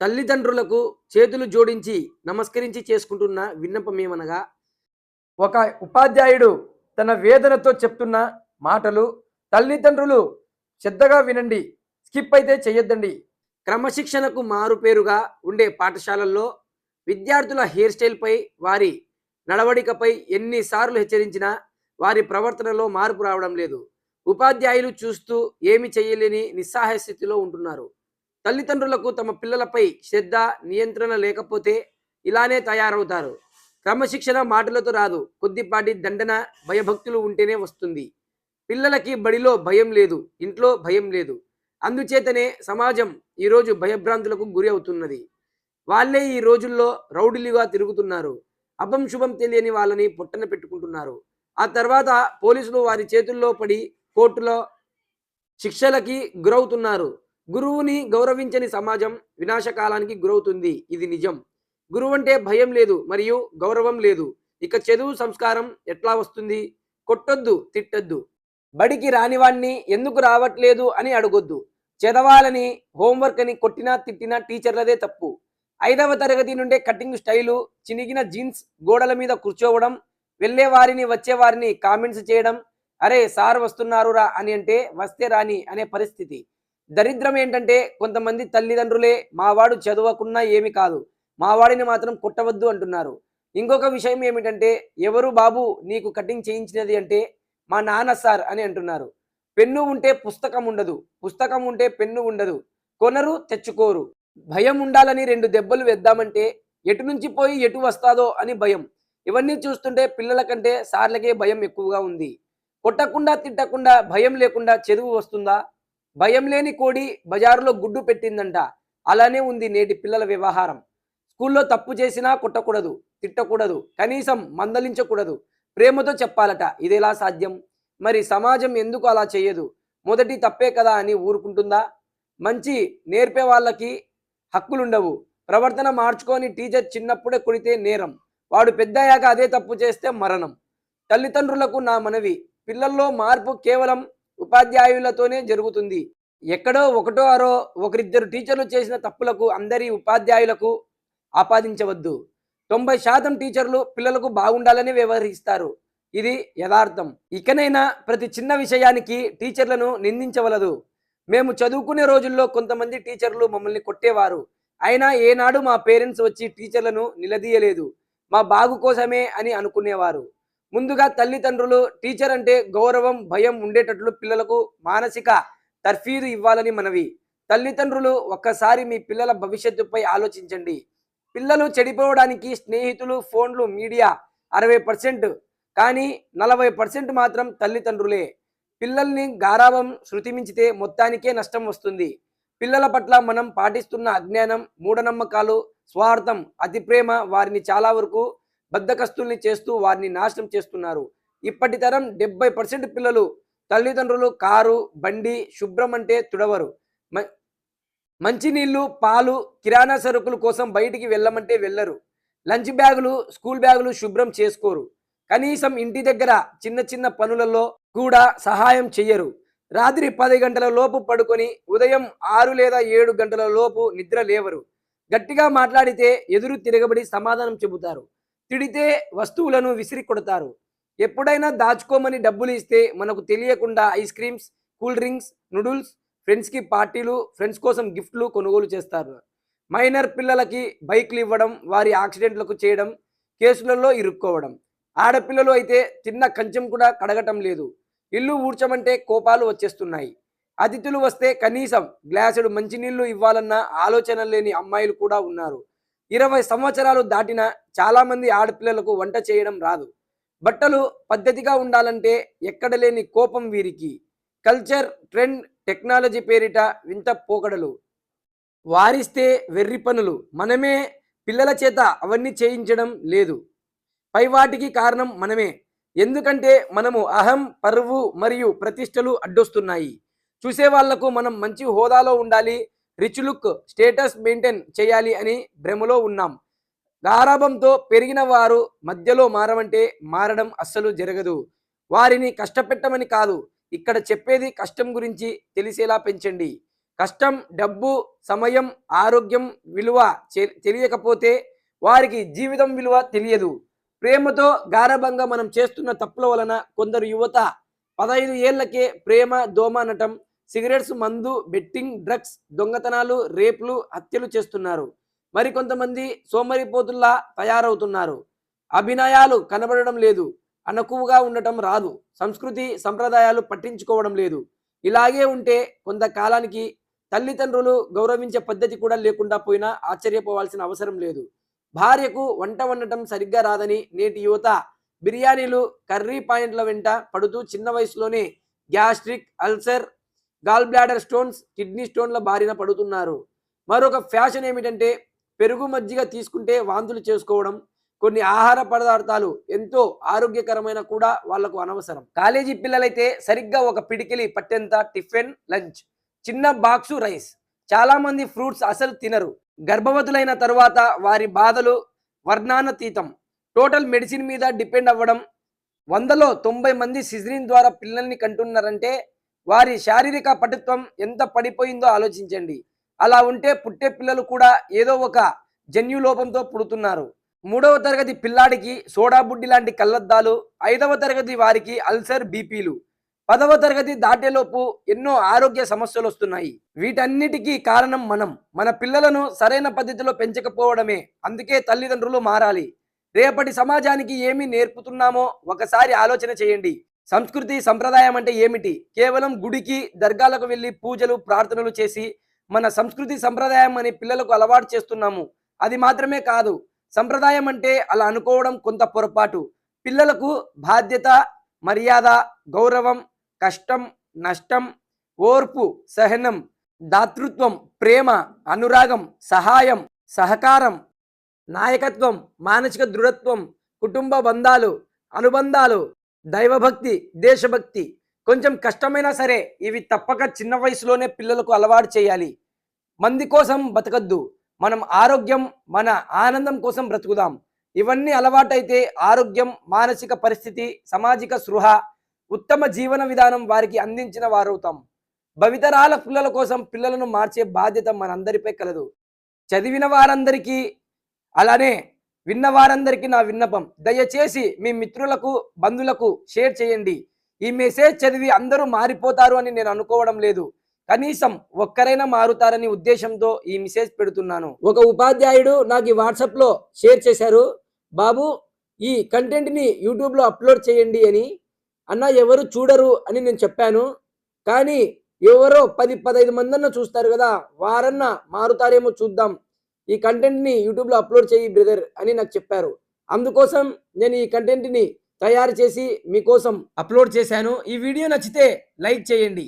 తల్లిదండ్రులకు చేతులు జోడించి నమస్కరించి చేసుకుంటున్న విన్నపం ఏమనగా ఒక ఉపాధ్యాయుడు తన వేదనతో చెప్తున్న మాటలు తల్లిదండ్రులు శ్రద్ధగా వినండి స్కిప్ అయితే చేయొద్దండి. క్రమశిక్షణకు మారుపేరుగా ఉండే పాఠశాలల్లో విద్యార్థుల హెయిర్ స్టైల్పై వారి నడవడికపై ఎన్నిసార్లు హెచ్చరించినా వారి ప్రవర్తనలో మార్పు రావడం లేదు. ఉపాధ్యాయులు చూస్తూ ఏమి చేయలేని నిస్సహాయ స్థితిలో ఉంటున్నారు. తల్లిదండ్రులకు తమ పిల్లలపై శ్రద్ధ నియంత్రణ లేకపోతే ఇలానే తయారవుతారు. క్రమశిక్షణ మాటలతో రాదు. కొద్దిపాటి దండన భయభక్తులు ఉంటేనే వస్తుంది. పిల్లలకి బడిలో భయం లేదు. ఇంట్లో భయం లేదు. అందుచేతనే సమాజం ఈరోజు భయభ్రాంతులకు గురి అవుతున్నది. వాళ్ళే ఈ రోజుల్లో రౌడీలుగా తిరుగుతున్నారు. అభం శుభం తెలియని వాళ్ళని పొట్టన పెట్టుకుంటున్నారు. ఆ తర్వాత పోలీసులు వారి చేతుల్లో పడి కోర్టులో శిక్షలకి గురవుతున్నారు. గురువుని గౌరవించని సమాజం వినాశకాలానికి గురవుతుంది. ఇది నిజం. గురువు అంటే భయం లేదు మరియు గౌరవం లేదు. ఇక చదువు సంస్కారం ఎట్లా వస్తుంది? కొట్టొద్దు తిట్టొద్దు. బడికి రానివాణ్ణి ఎందుకు రావట్లేదు అని అడగొద్దు. చదవాలని హోంవర్క్ అని కొట్టినా తిట్టినా టీచర్లదే తప్పు. ఐదవ తరగతి నుండే కటింగ్ స్టైలు చినిగిన జీన్స్ గోడల మీద కూర్చోవడం వెళ్ళే వారిని వచ్చే వారిని కామెంట్స్ చేయడం అరే సార్ వస్తున్నారు రా అని అంటే వస్తే రాని అనే పరిస్థితి. దరిద్రం ఏంటంటే కొంతమంది తల్లిదండ్రులే మావాడు చదవకున్నా ఏమి కాదు. మావాడిని మాత్రం కొట్టవద్దు అంటున్నారు. ఇంకొక విషయం ఏమిటంటే ఎవరు బాబు నీకు కటింగ్ చేయించినది అంటే మా నాన్న సార్ అని అంటున్నారు. పెన్ను ఉంటే పుస్తకం ఉండదు. పుస్తకం ఉంటే పెన్ను ఉండదు. కొనరు తెచ్చుకోరు. భయం ఉండాలని రెండు దెబ్బలు వేద్దామంటే ఎటు నుంచి పోయి ఎటు వస్తాదో అని భయం. ఇవన్నీ చూస్తుంటే పిల్లల కంటే సార్లకే భయం ఎక్కువగా ఉంది. కొట్టకుండా తిట్టకుండా భయం లేకుండా చదువు వస్తుందా? భయం లేని కోడి బజారులో గుడ్డు పెట్టిందంట. అలానే ఉంది నేటి పిల్లల వ్యవహారం. స్కూల్లో తప్పు చేసినా కొట్టకూడదు తిట్టకూడదు కనీసం మందలించకూడదు. ప్రేమతో చెప్పాలట ఇదేలా సాధ్యం? మరి సమాజం ఎందుకు అలా చేయదు? మొదటి తప్పే కదా అని ఊరుకుంటుందా? మంచి నేర్పే వాళ్ళకి హక్కులుండవు. ప్రవర్తన మార్చుకొని టీచర్ చిన్నప్పుడే కొడితే నేరం. వాడు పెద్దయ్యాక అదే తప్పు చేస్తే మరణం. తల్లిదండ్రులకు నా మనవి పిల్లల్లో మార్పు కేవలం ఉపాధ్యాయులతోనే జరుగుతుంది. ఎక్కడో ఒకటో అరో ఒకరిద్దరు టీచర్లు చేసిన తప్పులకు అందరి ఉపాధ్యాయులకు ఆపాదించవద్దు. తొంభై శాతం టీచర్లు పిల్లలకు బాగుండాలని వ్యవహరిస్తారు. ఇది యథార్థం. ఇకనైనా ప్రతి చిన్న విషయానికి టీచర్లను నిందించవలదు. మేము చదువుకునే రోజుల్లో కొంతమంది టీచర్లు మమ్మల్ని కొట్టేవారు. అయినా ఏనాడు మా పేరెంట్స్ వచ్చి టీచర్లను నిలదీయలేదు. మా బాగు కోసమే అని అనుకునేవారు. ముందుగా తల్లిదండ్రులు టీచర్ అంటే గౌరవం భయం ఉండేటట్లు పిల్లలకు మానసిక తర్ఫీదు ఇవ్వాలని మనవి. తల్లిదండ్రులు ఒక్కసారి మీ పిల్లల భవిష్యత్తుపై ఆలోచించండి. పిల్లలు చెడిపోవడానికి స్నేహితులు ఫోన్లు మీడియా అరవై పర్సెంట్ కానీ నలభై పర్సెంట్ మాత్రం తల్లిదండ్రులే. పిల్లల్ని గారాభం శృతిమించితే మొత్తానికే నష్టం వస్తుంది. పిల్లల పట్ల మనం పాటిస్తున్న అజ్ఞానం మూఢనమ్మకాలు స్వార్థం అతి ప్రేమ వారిని చాలా వరకు బద్దకస్తుల్ని చేస్తూ వారిని నాశనం చేస్తున్నారు. ఇప్పటి తరం డెబ్బై పర్సెంట్ పిల్లలు తల్లిదండ్రులు కారు బండి శుభ్రం అంటే తుడవరు. మ- మంచినీళ్ళు పాలు కిరాణా సరుకుల కోసం బయటికి వెళ్ళమంటే వెళ్ళరు. లంచ్ బ్యాగులు స్కూల్ బ్యాగులు శుభ్రం చేసుకోరు. కనీసం ఇంటి దగ్గర చిన్న చిన్న పనులలో కూడా సహాయం చెయ్యరు. రాత్రి పది గంటల లోపు పడుకొని ఉదయం ఆరు లేదా ఏడు గంటల లోపు నిద్ర లేవరు. గట్టిగా మాట్లాడితే ఎదురు తిరగబడి సమాధానం చెబుతారు. తిడితే వస్తువులను విసిరి కొడతారు. ఎప్పుడైనా దాచుకోమని డబ్బులు ఇస్తే మనకు తెలియకుండా ice creams cool drinks noodles ఫ్రెండ్స్కి పార్టీలు ఫ్రెండ్స్ కోసం గిఫ్ట్లు కొనుగోలు చేస్తారు. మైనర్ పిల్లలకి బైక్లు ఇవ్వడం వారి యాక్సిడెంట్లకు చేయడం కేసులలో ఇరుక్కోవడం. ఆడపిల్లలు అయితే తిన్న కంచెం కూడా కడగటం లేదు. ఇల్లు ఊడ్చమంటే కోపాలు వచ్చేస్తున్నాయి. అతిథులు వస్తే కనీసం గ్లాసుడు మంచినీళ్ళు ఇవ్వాలన్న ఆలోచన లేని అమ్మాయిలు కూడా ఉన్నారు. ఇరవై సంవత్సరాలు దాటిన చాలామంది ఆడపిల్లలకు వంట చేయడం రాదు. బట్టలు పద్ధతిగా ఉండాలంటే ఎక్కడ లేని కోపం వీరికి. కల్చర్ ట్రెండ్ టెక్నాలజీ పేరిట వింత పోకడలు. వారిస్తే వెర్రి పనులు. మనమే పిల్లల చేత అవన్నీ చేయించడం లేదు. పై వాటికి కారణం మనమే. ఎందుకంటే మనము అహం పరువు మరియు ప్రతిష్టలు అడ్డొస్తున్నాయి. చూసే వాళ్ళకు మనం మంచి హోదాలో ఉండాలి రిచ్ లుక్ స్టేటస్ మెయింటైన్ చేయాలి అని భ్రమలో ఉన్నాం. గారాభంతో పెరిగిన వారు మధ్యలో మారమంటే మారడం అస్సలు జరగదు. వారిని కష్టపెట్టమని కాదు ఇక్కడ చెప్పేది కష్టం గురించి తెలిసేలా పెంచండి. కష్టం డబ్బు సమయం ఆరోగ్యం విలువ చె- తెలియకపోతే వారికి జీవితం విలువ తెలియదు. ప్రేమతో గారభంగా మనం చేస్తున్న తప్పుల వలన కొందరు యువత పదహైదు ఏళ్ళకే ప్రేమ దోమ అనటం సిగరెట్స్ మందు బెట్టింగ్ డ్రగ్స్ దొంగతనాలు రేపులు హత్యలు చేస్తున్నారు. మరికొంతమంది సోమరిపోతుల్లా తయారవుతున్నారు. అభినయాలు కనబడడం లేదు. అనకువగా ఉండటం రాదు. సంస్కృతి సంప్రదాయాలు పట్టించుకోవడం లేదు. ఇలాగే ఉంటే కొంతకాలానికి తల్లిదండ్రులు గౌరవించే పద్ధతి కూడా లేకుండా పోయినా ఆశ్చర్యపోవాల్సిన అవసరం లేదు. భార్యకు వంట వండటం సరిగ్గా రాదని నేటి యువత బిర్యానీలు కర్రీ పాయింట్ల వెంట పడుతూ చిన్న వయసులోనే gastric ulcer gall bladder stones kidney స్టోన్ల బారిన పడుతున్నారు. మరొక ఫ్యాషన్ ఏమిటంటే పెరుగు మజ్జిగ తీసుకుంటే వాంతులు చేసుకోవడం కొన్ని ఆహార పదార్థాలు ఎంతో ఆరోగ్యకరమైన కూడా వాళ్ళకు అనవసరం. కాలేజీ పిల్లలైతే సరిగ్గా ఒక పిడికిలి పట్టెంత టిఫిన్ లంచ్ చిన్న బాక్సు రైస్. చాలా మంది ఫ్రూట్స్ అసలు తినరు. గర్భవతులైన తరువాత వారి బాధలు వర్ణానతీతం టోటల్ మెడిసిన్ మీద డిపెండ్ అవ్వడం వందలో తొంభై మంది సిజరిన్ ద్వారా పిల్లల్ని కంటున్నారంటే వారి శారీరక పటుత్వం ఎంత పడిపోయిందో ఆలోచించండి. అలా ఉంటే పుట్టే పిల్లలు కూడా ఏదో ఒక జన్యు లోపంతో పుడుతున్నారు. మూడవ తరగతి పిల్లాడికి సోడా బుడ్డి లాంటి కళ్ళద్దాలు ఐదవ తరగతి వారికి అల్సర్ బీపీలు పదవ తరగతి దాటేలోపు ఎన్నో ఆరోగ్య సమస్యలు వస్తున్నాయి. వీటన్నిటికీ కారణం మనం. మన పిల్లలను సరైన పద్ధతిలో పెంచకపోవడమే. అందుకే తల్లిదండ్రులు మారాలి. రేపటి సమాజానికి ఏమి నేర్పుతున్నామో ఒకసారి ఆలోచన చేయండి. సంస్కృతి సంప్రదాయం అంటే ఏమిటి? కేవలం గుడికి దర్గాలకు వెళ్ళి పూజలు ప్రార్థనలు చేసి మన సంస్కృతి సంప్రదాయం అని పిల్లలకు అలవాటు చేస్తున్నాము. అది మాత్రమే కాదు సంప్రదాయం అంటే అలా అనుకోవడం కొంత పొరపాటు. పిల్లలకు బాధ్యత మర్యాద గౌరవం కష్టం నష్టం ఓర్పు సహనం దాతృత్వం ప్రేమ అనురాగం సహాయం సహకారం నాయకత్వం మానసిక దృఢత్వం కుటుంబ బంధాలు అనుబంధాలు దైవభక్తి దేశభక్తి కొంచెం కష్టమైనా సరే ఇవి తప్పక చిన్న వయసులోనే పిల్లలకు అలవాటు చేయాలి. మంది కోసం బతకద్దు. మనం ఆరోగ్యం మన ఆనందం కోసం బ్రతుకుదాం. ఇవన్నీ అలవాటైతే ఆరోగ్యం మానసిక పరిస్థితి సామాజిక సృహ ఉత్తమ జీవన విధానం వారికి అందించిన వారవుతాం. భవితరాల పిల్లల కోసం పిల్లలను మార్చే బాధ్యత మనందరిపై కలదు. చదివిన వారందరికీ అలానే విన్న వారందరికీ నా విన్నపం. దయచేసి మీ మిత్రులకు బంధువులకు షేర్ చేయండి. ఈ మెసేజ్ చదివి అందరూ మారిపోతారు అని నేను అనుకోవడం లేదు. కనీసం ఒక్కరైనా మారుతారని ఉద్దేశంతో ఈ మెసేజ్ పెడుతున్నాను. ఒక ఉపాధ్యాయుడు నాకు ఈ వాట్సాప్లో షేర్ చేశారు. బాబు ఈ కంటెంట్ని యూట్యూబ్లో అప్లోడ్ చేయండి అని. అన్న ఎవరు చూడరు అని నేను చెప్పాను. కానీ ఎవరో పది పదహైదు మందన్న చూస్తారు కదా వారన్నా మారుతారేమో చూద్దాం. ఈ కంటెంట్ని యూట్యూబ్లో అప్లోడ్ చేయి బ్రదర్ అని నాకు చెప్పారు. అందుకోసం నేను ఈ కంటెంట్ని తయారు చేసి మీకోసం అప్లోడ్ చేశాను. ఈ వీడియో నచ్చితే లైక్ చేయండి.